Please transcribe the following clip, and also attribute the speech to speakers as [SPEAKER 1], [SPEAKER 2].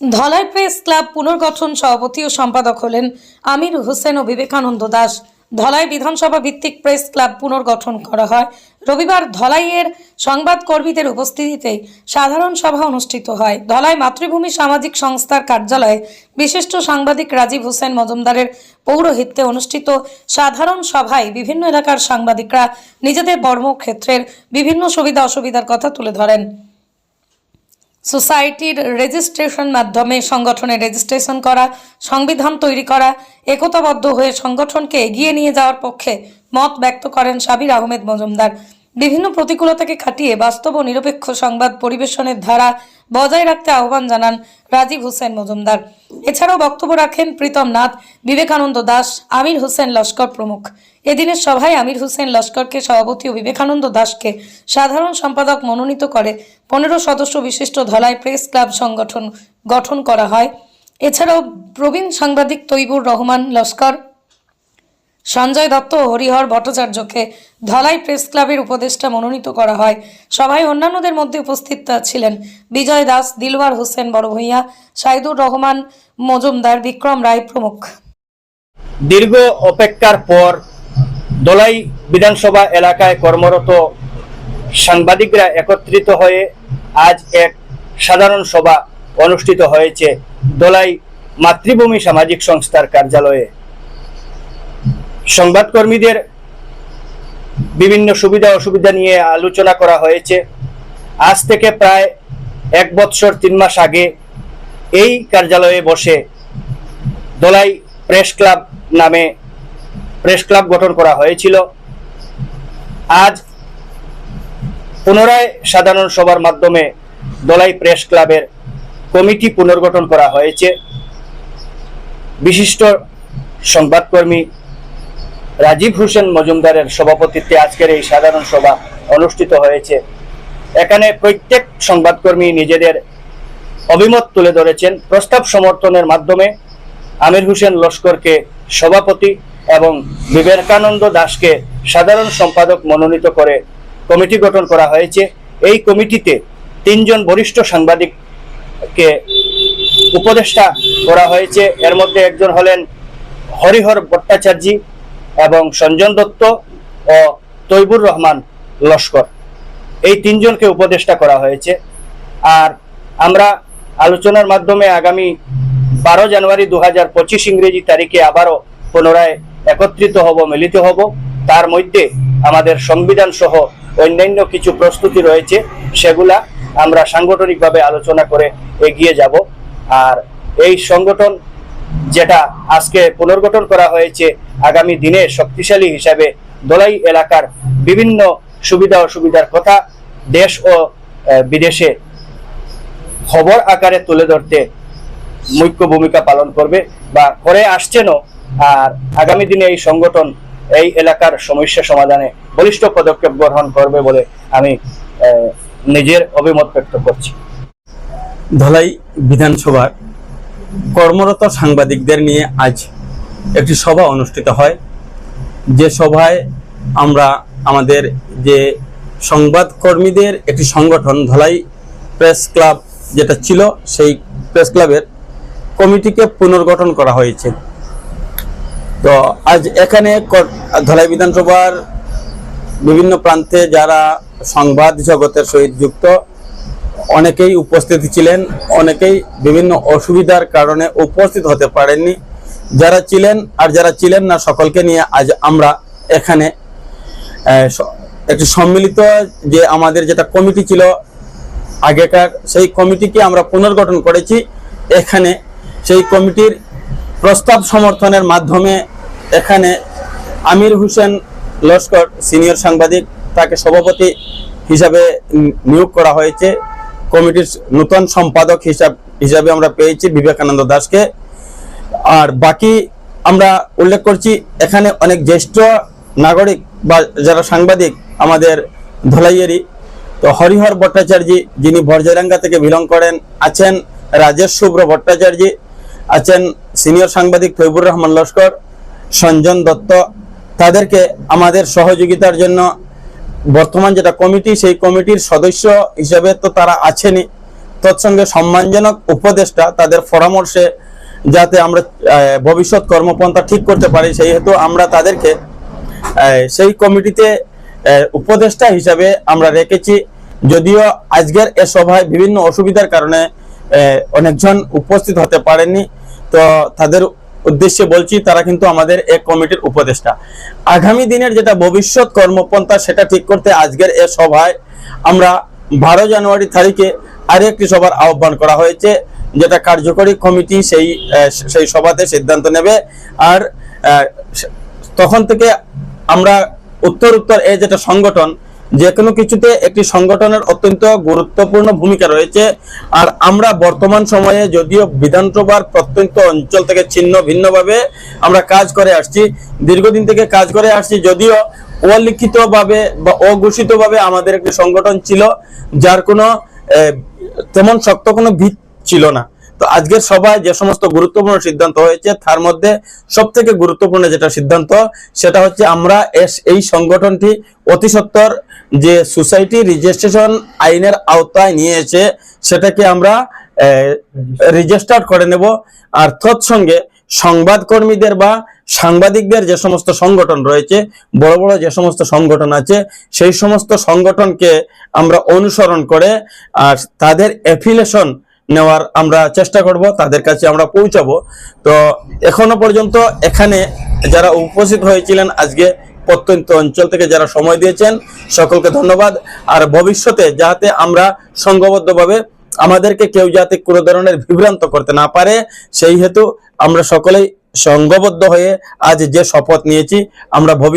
[SPEAKER 1] Dhalai press club পুনর্গঠন সভাপতি ও সম্পাদক হলেন আমির হোসেন ও বিবেকানন্দ দাস। ধলাই বিধানসভা ভিত্তিক প্রেস ক্লাব পুনর্গঠন করা হয়। রবিবার ধলাইয়ের সংবাদ কর্মীদের উপস্থিতিতে সাধারণ সভা অনুষ্ঠিত হয়। ধলাই মাতৃভূমি সামাজিক সংস্থার কার্যালয়ে বিশিষ্ট সাংবাদিক রাজীব হোসেন মজুমদারের পৌরোহিত্যে অনুষ্ঠিত সাধারণ সভায় বিভিন্ন এলাকার সাংবাদিকরা নিজেদের কর্মক্ষেত্রের বিভিন্ন সুবিধা অসুবিধার কথা তুলে ধরেন। সোসাইটির রেজিস্ট্রেশন মাধ্যমে সংগঠনের রেজিস্ট্রেশন করা, সংবিধান তৈরি করা, একতাবদ্ধ হয়ে সংগঠনকে এগিয়ে নিয়ে যাওয়ার পক্ষে মত ব্যক্ত করেন সাবির আহমেদ মজুমদার। বিভিন্ন প্রতিকূলতাকে কাটিয়ে বাস্তব নিরপেক্ষ সংবাদ পরিবেশনের ধারা বজায় রাখতে আহ্বান জানান রাজীব হোসেন মজুমদার। এছাড়াও বক্তব্য রাখেন প্রীতম নাথ, বিবেকানন্দ দাস, আমির হোসেন লস্কর প্রমুখ। এদিনের সভায় আমির হোসেন লস্করকে সভাপতি ও বিবেকানন্দ দাসকে সাধারণ সম্পাদক মনোনীত করে পনেরো সদস্য বিশিষ্ট ধলাই প্রেস ক্লাব সংগঠন গঠন করা হয়। এছাড়াও প্রবীণ সাংবাদিক তৈবুর রহমান লস্কর সঞ্জয় দত্ত ও হরিহর ভট্টাচার্যকে ধলাই প্রেস ক্লাবের উপদেষ্টা মনোনীত করা হয়। সভায় অন্যান্যদের মধ্যে উপস্থিত ছিলেন বিজয় দাস, দিলওয়ার হোসেন বড় ভূঁইয়া সাইদুর রহমান, মজুমদার, বিক্রম রায় প্রমুখ।
[SPEAKER 2] দীর্ঘ অপেক্ষার পর দলাই বিধানসভা এলাকায় কর্মরত সাংবাদিকরা একত্রিত হয়ে আজ এক সাধারণ সভা অনুষ্ঠিত হয়েছে দলাই মাতৃভূমি সামাজিক সংস্থার কার্যালয়ে। সংবাদকর্মীদের বিভিন্ন সুবিধা অসুবিধা নিয়ে আলোচনা করা হয়েছে। আজ থেকে প্রায় এক বৎসর তিন মাস আগে এই কার্যালয়ে বসে দলাই প্রেস ক্লাব নামে প্রেস ক্লাব গঠন করা হয়েছিল। আজ পুনরায় সাধারণ সভার মাধ্যমে দলাই প্রেস ক্লাবের কমিটি পুনর্গঠন করা হয়েছে। বিশিষ্ট সংবাদকর্মী রাজীব হোসেন মজুমদারের সভাপতিত্বে আজকের এই সাধারণ সভা অনুষ্ঠিত হয়েছে। এখানে প্রত্যেক সংবাদকর্মী নিজেদের অভিমত তুলে ধরেছেন প্রস্তাব সমর্থনের মাধ্যমে আমির হোসেন লস্করকে সভাপতি এবং বিবেকানন্দ দাসকে সাধারণ সম্পাদক মনোনীত করে কমিটি গঠন করা হয়েছে। এই কমিটিতে তিনজন বরিষ্ঠ সাংবাদিককে উপদেষ্টা করা হয়েছে। এর মধ্যে একজন হলেন হরিহর ভট্টাচার্য এবং সঞ্জন দত্ত ও তৈবুর রহমান লস্কর। এই তিনজনকে উপদেষ্টা করা হয়েছে। আর আমরা আলোচনার মাধ্যমে আগামী বারো জানুয়ারি দু হাজার পঁচিশ ইংরেজি তারিখে আবারও পুনরায় একত্রিত হব, মিলিত হব। তার মধ্যে আমাদের সংবিধান সহ অন্যান্য কিছু প্রস্তুতি রয়েছে, সেগুলা আমরা সাংগঠনিকভাবে আলোচনা করে এগিয়ে যাব। আর এই সংগঠন যেটা আজকে পুনর্গঠন করা হয়েছে আগামী দিনে শক্তিশালী হিসাবে দলাই এলাকার বিভিন্ন সুবিধা অসুবিধার কথা দেশ ও বিদেশে খবর আকারে তুলে ধরতে মুখ্য ভূমিকা পালন করবে বা করে আসছেনও। আর আগামী দিনে এই সংগঠন এই এলাকার সমস্যা সমাধানে বলিষ্ঠ পদক্ষেপ গ্রহণ করবে বলে আমি নিজের অভিমত ব্যক্ত করছি।
[SPEAKER 3] ধলাই বিধানসভার কর্মরত সাংবাদিকদের নিয়ে আজ একটি সভা অনুষ্ঠিত হয়। যে সভায় আমরা আমাদের যে সংবাদকর্মীদের একটি সংগঠন ধলাই প্রেস ক্লাব যেটা ছিল, সেই প্রেস ক্লাবের কমিটিকে পুনর্গঠন করা হয়েছে। তো আজ এখানে ধলাই বিধানসভার বিভিন্ন প্রান্তে যারা সংবাদ জগতের সহিত যুক্ত, অনেকেই উপস্থিত ছিলেন, অনেকেই বিভিন্ন অসুবিধার কারণে উপস্থিত হতে পারেননি। যারা ছিলেন আর যারা ছিলেন না, সকলকে নিয়ে আজ আমরা এখানে একটি সম্মিলিত যে আমাদের যেটা কমিটি ছিল আগেকার, সেই কমিটিকে আমরা পুনর্গঠন করেছি। এখানে সেই কমিটির প্রস্তাব সমর্থনের মাধ্যমে এখানে আমির হোসেন লস্কর, সিনিয়র সাংবাদিক, তাকে সভাপতি হিসাবে নিয়োগ করা হয়েছে। কমিটির নতুন সম্পাদক হিসাব, হিসাবে আমরা পেয়েছি বিবেকানন্দ দাসকে। আর বাকি আমরা উল্লেখ করছি, এখানে অনেক জ্যেষ্ঠ নাগরিক বা যারা সাংবাদিক আমাদের ধলাইয়েরই। তো হরিহর ভট্টাচার্য যিনি ভরজেরাঙ্গা থেকে বিলং করেন, আছেন রাজেশ শুভ্র ভট্টাচার্য, আছেন সিনিয়র সাংবাদিক তৈবুর রহমান লস্কর, সঞ্জন দত্ত। তাদেরকে আমাদের সহযোগিতার জন্য বর্তমান যেটা কমিটি, সেই কমিটির সদস্য হিসেবে তো তারা আছেনই। তৎসঙ্গে সম্মানজনক উপদেষ্টা তাদের পরামর্শে যাতে আমরা ভবিষ্যৎ কর্মপন্থা ঠিক করতে পারি সেই হেতু আমরা তাদেরকে সেই কমিটিতে উপদেষ্টা হিসাবে আমরা রেখেছি। যদিও আজকের এ সভায় বিভিন্ন অসুবিধার কারণে অনেকজন উপস্থিত হতে পারেনি তো তাদের উদ্দেশ্যে বলছি, তারা কিন্তু আমাদের এক কমিটির উপদেষ্টা। আগামী দিনের যেটা ভবিষ্যৎ কর্মপন্থা, সেটা ঠিক করতে আজকের এ সভায় আমরা বারো জানুয়ারি তারিখে আরেকটি সভার আহ্বান করা হয়েছে। যেটা কার্যকরী কমিটি সেই সেই সভাতে সিদ্ধান্ত নেবে। আর তখন থেকে আমরা উত্তর উত্তর এই যেটা সংগঠন যে কোনো কিছুতে একটি সংগঠনের অত্যন্ত গুরুত্বপূর্ণ ভূমিকা রয়েছে। আর আমরা বর্তমান সময়ে যদিও বিধানসভার প্রত্যন্ত অঞ্চল থেকে ছিন্ন ভিন্নভাবে আমরা কাজ করে আসছি, দীর্ঘদিন থেকে কাজ করে আসছি, যদিও অলিখিতভাবে বা অঘোষিতভাবে আমাদের একটি সংগঠন ছিল, যার কোনো তেমন শক্ত কোনো ভিত ছিল না। তো আজকের সভায় যে সমস্ত গুরুত্বপূর্ণ সিদ্ধান্ত হয়েছে, তার মধ্যে সব থেকে গুরুত্বপূর্ণ যেটা সিদ্ধান্ত, সেটা হচ্ছে আমরা এস- এই সংগঠনটি অতি সত্বর যে সোসাইটি রেজিস্ট্রেশন আইনের আওতায় নিয়েছে, সেটাকে আমরা রেজিস্টার করে নেব। আর তৎসঙ্গে সংবাদকর্মীদের বা সাংবাদিকদের যে সমস্ত সংগঠন রয়েছে, বড় বড় যে সমস্ত সংগঠন আছে, সেই সমস্ত সংগঠনকে আমরা অনুসরণ করে, আর তাদের অ্যাফিলেশন নেওয়ার আমরা চেষ্টা করব, তাদের কাছে আমরা পৌঁছাবো। তো এখনও পর্যন্ত এখানে যারা উপস্থিত হয়েছিলেন, আজকে প্রত্যন্ত অঞ্চল থেকে যারা সময় দিয়েছেন, সকলকে ধন্যবাদ। আর ভবিষ্যতে যাতে আমরা সংঘবদ্ধভাবে আমাদেরকে কেউ যাতে কোনো ধরনের বিভ্রান্ত করতে না পারে, সেই হেতু আমরা সকলেই সংঘবদ্ধ হয়ে আজ যে শপথ নিয়েছি, আমরা ভবিষ্যৎ